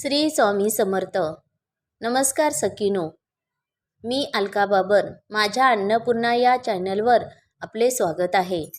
श्री स्वामी समर्थ. नमस्कार सकिनो मी अलका बाबर माझ्या अन्नपूर्णा या चॅनलवर आपले स्वागत आहे.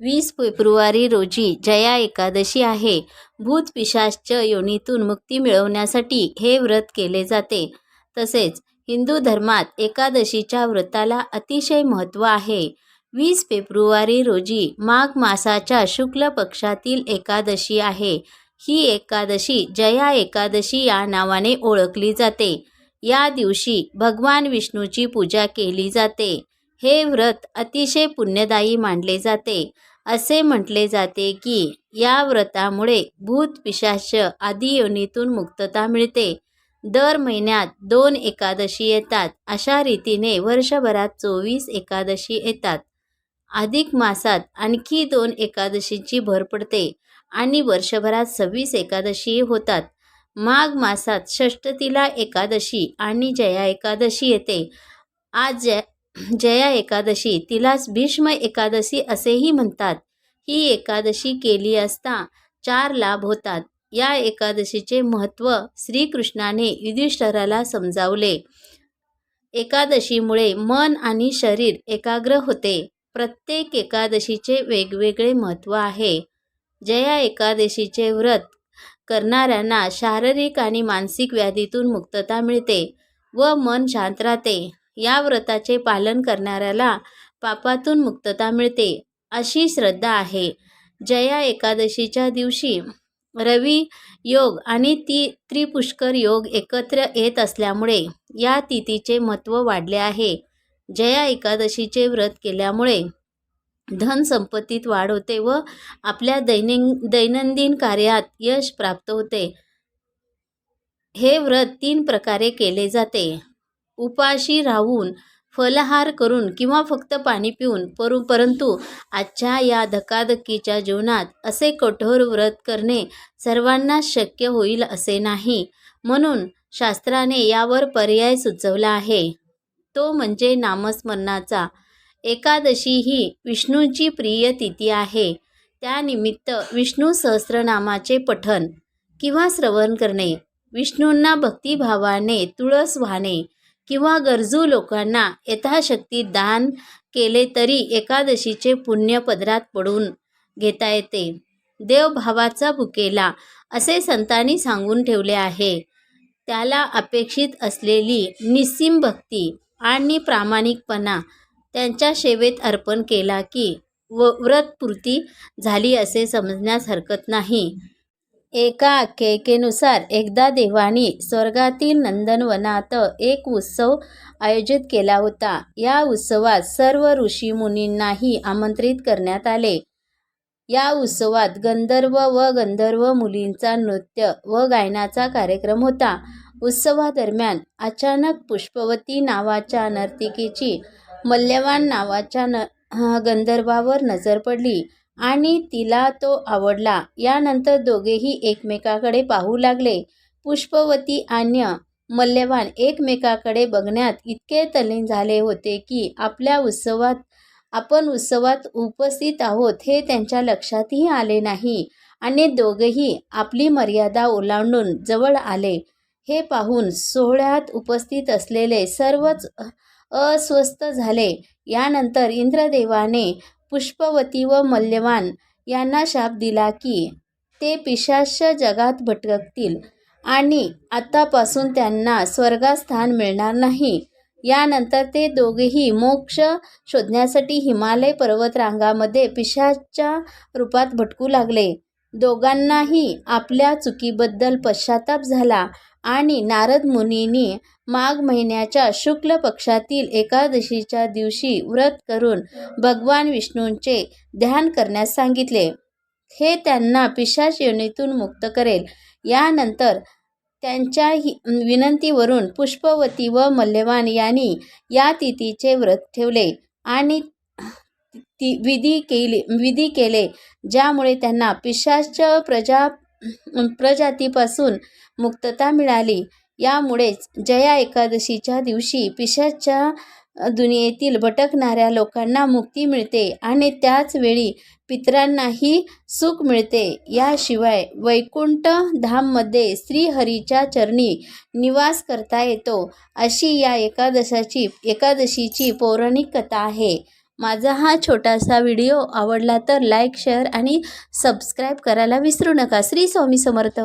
वीस फेब्रुवारी रोजी जया एकादशी आहे. भूत पिशाच्य योनीतून मुक्ती मिळवण्यासाठी हे व्रत केले जाते. तसेच हिंदू धर्मात एकादशीच्या व्रताला अतिशय महत्त्व आहे. वीस फेब्रुवारी रोजी माघ मासाच्या शुक्ल पक्षातील एकादशी आहे. ही एकादशी जया एकादशी या नावाने ओळखली जाते. या दिवशी भगवान विष्णूची पूजा केली जाते. हे व्रत अतिशय पुण्यदायी मानले जाते. असे म्हटले जाते की या व्रतामुळे भूत पिशाच आदी योनीतून मुक्तता मिळते. दर महिन्यात दोन एकादशी येतात. अशा रीतीने वर्षभरात चोवीस एकादशी येतात. अधिक मासात आणखी दोन एकादशींची भर पडते. आणि वर्षभरात सव्वीस एकादशी होतात. माघ मासात षष्टतीला एकादशी आणि जया एकादशी येते. आज जय जया एकादशी तिलाच भीष्म एकादशी असेही म्हणतात. ही एकादशी केली असता चार लाभ होतात. या एकादशीचे महत्त्व श्रीकृष्णाने युधिष्ठराला समजावले. एकादशीमुळे मन आणि शरीर एकाग्र होते. प्रत्येक एकादशीचे वेगवेगळे महत्त्व आहे. जया एकादशीचे व्रत करणाऱ्यांना शारीरिक आणि मानसिक व्याधीतून मुक्तता मिळते व मन शांत राहते. या व्रताचे पालन करणाऱ्याला पापातून मुक्तता मिळते अशी श्रद्धा आहे. जया एकादशीच्या दिवशी रवी योग आणि ती त्रिपुष्कर योग एकत्र येत असल्यामुळे या तिथीचे महत्त्व वाढले आहे. जया एकादशीचे व्रत केल्यामुळे धनसंपत्तीत वाढ होते व आपल्या दैन दैनंदिन कार्यात यश प्राप्त होते. हे व्रत तीन प्रकारे केले जाते. उपाशी राहून फलहार करून किंवा फक्त पाणी पिऊन परू परंतु आजच्या या धकाधकीच्या जीवनात असे कठोर व्रत करणे सर्वांना शक्य होईल असे नाही. म्हणून शास्त्राने यावर पर्याय सुचवला आहे. तो म्हणजे नामस्मरणाचा एकादशी ही विष्णूंची प्रिय तिथी आहे. त्यानिमित्त विष्णू सहस्रनामाचे पठन किंवा श्रवण करणे विष्णूंना भक्तिभावाने तुळस वाहणे किंवा गरजू लोकांना यथाशक्ती दान केले तरी एकादशीचे पुण्य पदरात पडून घेता येते. देवभावाचा भुकेला असे संतांनी सांगून ठेवले आहे. त्याला अपेक्षित असलेली निस्सीम भक्ती आणि प्रामाणिकपणा त्यांच्या सेवेत अर्पण केला की व व्रतपूर्ती झाली असे समजण्यास हरकत नाही. एका आख्यायिकेनुसार एकदा देवानी स्वर्गातील नंदनवनात एक उत्सव आयोजित केला होता. या उत्सवात सर्व ऋषीमुनींनाही आमंत्रित करण्यात आले. या उत्सवात गंधर्व व गंधर्व मुलींचा नृत्य व गायनाचा कार्यक्रम होता. उत्सवादरम्यान अचानक पुष्पवती नावाच्या नर्तिकेची मल्यवान नावाच्या न गंधर्वावर नजर पडली आणि तिला तो आवडला. यानंतर दोघेही एकमेकाकडे पाहू लागले. पुष्पवती आणि मल्यवान एकमेकाकडे बघण्यात इतके तल्लीन झाले होते की आपल्या उत्सवात आपण उत्सवात उपस्थित आहोत हे त्यांच्या लक्षातही आले नाही आणि दोघेही आपली मर्यादा ओलांडून जवळ आले. हे पाहून सोहळ्यात उपस्थित असलेले सर्वच अस्वस्थ झाले. यानंतर इंद्रदेवाने पुष्पवती व मल्यवान यांना शाप दिला की ते पिशाच जगात भटकतील आणि आतापासून त्यांना स्वर्गात स्थान मिळणार नाही. यानंतर ते दोघेही मोक्ष शोधण्यासाठी हिमालय पर्वतरांगामध्ये पिशाच्या रूपात भटकू लागले. दोघांनाही आपल्या चुकीबद्दल पश्चाताप झाला आणि नारद मुनींनी माघ महिन्याच्या शुक्ल पक्षातील एकादशीच्या दिवशी व्रत करून भगवान विष्णूंचे ध्यान करण्यास सांगितले. हे त्यांना पिशाच योनीतून मुक्त करेल. यानंतर त्यांच्या विनंतीवरून पुष्पवती व मल्यवान यांनी या तिथीचे व्रत ठेवले आणि ती विधी केली विधी केले ज्यामुळे त्यांना पिशाच प्रजा प्रजातीपासून मुक्तता मिळाली. यामुळेच जया एकादशीच्या दिवशी पिशाच्या दुनियेतील भटकणाऱ्या लोकांना मुक्ती मिळते आणि त्याच वेळी पितरांनाही सुख मिळते. याशिवाय वैकुंठ धाममध्ये श्रीहरीच्या चरणी निवास करता येतो अशी या एकादशाची एकादशीची पौराणिक कथा आहे. माझा हा छोटासा व्हिडिओ आवडला तर लाईक शेअर आणि सबस्क्राईब करायला विसरू नका. श्री स्वामी समर्थ.